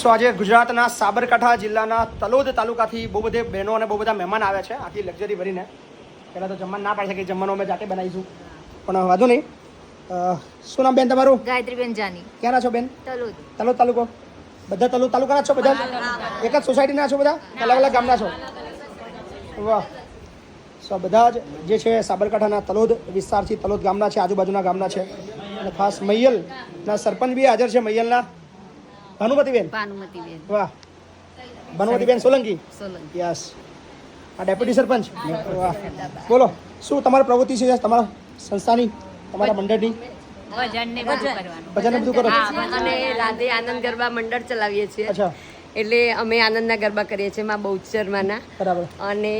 સો આજે ગુજરાતના સાબરકાંઠા જિલ્લાના તલોદ તાલુકાથી બહુ બધે બહેનો અને બહુ બધા મહેમાન આવ્યા છે. આખી લક્ઝરી ભરીને. પહેલાં તો જમવાનું ના પાડી શકે જમવાનું અમે જાતે બનાવીશું. પણ વાંધો નહીં. શું નામ બેન તમારું? ગાયત્રીબેન જાની. ક્યાંના છો બેન? તલોદ. તલોદ તાલુકો. બધા તલોદ તાલુકાના છો બધા? એક જ સોસાયટીના છો બધા? અલગ અલગ ગામના છો? વાહ. સો બધા જ જે છે સાબરકાંઠાના તલોદ વિસ્તારથી તલોદ ગામના છે આજુબાજુના ગામના છે. અને ખાસ મૈયલના સરપંચ બી હાજર છે મૈયલના. ભાનુમતીબેન? ભાનુમતીબેન. વાહ. ભાનુમતીબેન સોલંકી? સોલંકી. યસ. આ ડેપ્યુટી સરપંચ? વાહ. બોલો શું તમારી પ્રવૃત્તિ છે તમારા સંસ્થાની તમારા મંડળની? ભજન ને બધું કરવાનું. ભજન બધું કરો? અને રાધે આનંદ ગરબા મંડળ ચલાવીએ છીએ. અચ્છા. એટલે અમે આનંદના ગરબા કરીએ છીએ માં બહુચરમાના અને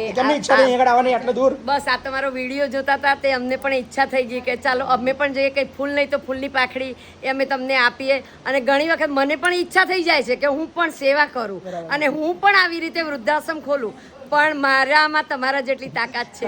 બસ આ તમારો વીડિયો જોતા હતા તે અમને પણ ઈચ્છા થઈ ગઈ કે ચાલો અમે પણ જઈએ કંઈ ફૂલ નહીં તો ફૂલની પાખડી એ અમે તમને આપીએ. અને ઘણી વખત મને પણ ઈચ્છા થઈ જાય છે કે હું પણ સેવા કરું અને હું પણ આવી રીતે વૃદ્ધાશ્રમ ખોલું. પણ મારામાં તમારા જેટલી તાકાત છે.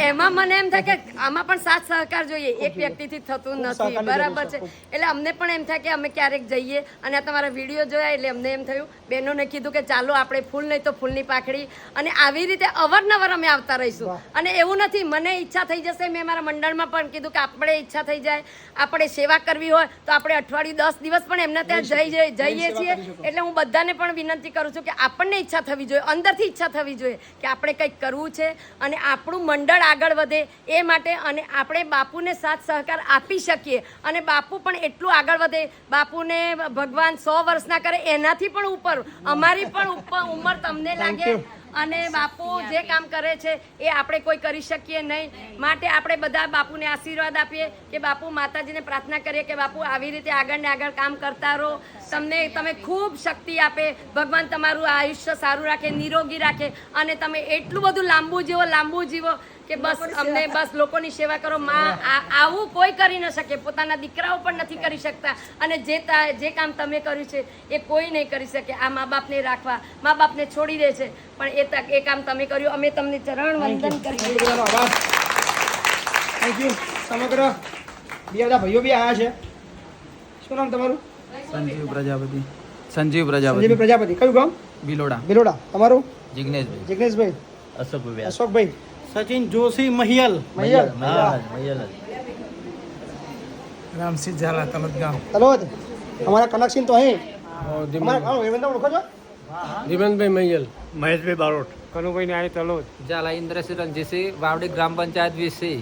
એમાં મને એમ થાય કે આમાં પણ સાથ સહકાર જોઈએ. એક વ્યક્તિથી થતું નથી. બરાબર છે. એટલે અમને પણ એમ થાય કે અમે ક્યારેક જઈએ અને આ તમારા વીડિયો જોયા એટલે અમને એમ થયું. બહેનોને કીધું કે ચાલો આપણે ફૂલ નહીં તો ફૂલની પાખડી. અને આવી રીતે અવારનવાર અમે આવતા રહીશું. અને એવું નથી મને ઈચ્છા થઈ જશે. મેં મારા મંડળમાં પણ કીધું કે આપણે ઈચ્છા થઈ જાય. આપણે સેવા કરવી હોય તો આપણે અઠવાડિયું દસ દિવસ પણ એમના ત્યાં જઈ જઈ- જઈએ છીએ. એટલે હું બધાને પણ વિનંતી કરું છું કે આપણને ઈચ્છા થવી જોઈએ. અંદરથી ઈચ્છા થવી જોઈએ કે આપણે કંઈક કરવું છે અને આપણું મંડળ આગળ વધે એ માટે અને આપણે બાપુને સાથ સહકાર આપી શકીએ. અને બાપુ પણ એટલું આગળ વધે. બાપુને ભગવાન સો વર્ષના કરે એનાથી પણ ઉપર. અમારી પણ ઉપર ઉંમર તમને લાગે. અને બાપુ જે કામ કરે છે એ આપણે કોઈ કરી શકીએ નહીં. માટે આપણે બધા બાપુને આશીર્વાદ આપીએ કે બાપુ માતાજીને પ્રાર્થના કરીએ કે બાપુ આવી રીતે આગળ ને આગળ કામ કરતા રહો. તમને તમે ખૂબ શક્તિ આપે. ભગવાન તમારું આયુષ્ય સારું રાખે નિરોગી રાખે. અને તમે એટલું બધું લાંબુ જીવો લાંબુ જીવો. કે બસ અમને બસ લોકોની સેવા કરો માં આવું કોઈ કરી ન શકે. પોતાના દીકરાઓ પણ નથી કરી શકતા. અને જે જે કામ તમે કર્યું છે એ કોઈ નહીં કરી શકે. આ મા બાપને રાખવા. મા બાપને છોડી દે છે. પણ એ તક એ કામ તમે કર્યું. અમે તમને ચરણ વંદન કરીએ. થેન્ક યુ સમગ્ર બીજા બધા ભાઈઓ બી આવ્યા છે. શું નામ તમારું? સંજીવ પ્રજાપતિ. સંજીવ પ્રજાપતિ. સંજીવ પ્રજાપતિ. કયું ગામ? બિલોડા. બિલોડા. તમારું? જિગ્નેશભાઈ. જિગ્નેશભાઈ. અશોકભાઈ અશોકભાઈ. સચિન જોશી મહિયલ. મૈયર રામસિંહ ઝાલા તલોદ ગામ. તલોદ. અમારા કનેક્શન તો અહીં. ધીમનભાઈ મહિયલ. મહેશભાઈ બારોટ. કનુભાઈ ને આવી તલોદ. ઝાલા ઇન્દ્રસિંહ રણજીતસિંહ વાવડી ગ્રામ પંચાયત વીસી.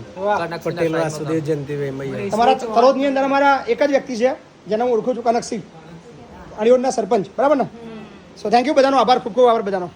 પટેલ વાસુદેવ જયંતિભાઈ મહિયલ. અમારા તલોદની અંદર અમારા એક જ વ્યક્તિ છે જેને હું ઓળખું છું કનકસિંહ. અણિયોડના સરપંચ. બરાબર ને? સો થેન્ક યુ બધાનો. આભાર ખૂબ ખૂબ આભાર બધાનો.